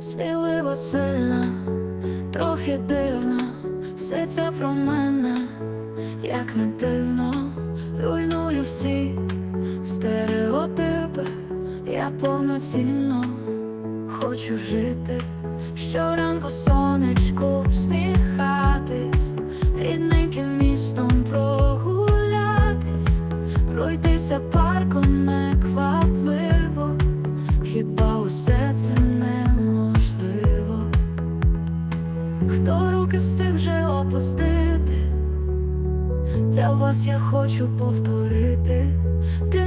Сміливо сильна, трохи дивна, все це про мене, як не дивно, руйную всі стереотипи, я повноцінно хочу жити щоранку сонечку. Руки встиг вже опустити? Для вас я хочу повторити, ти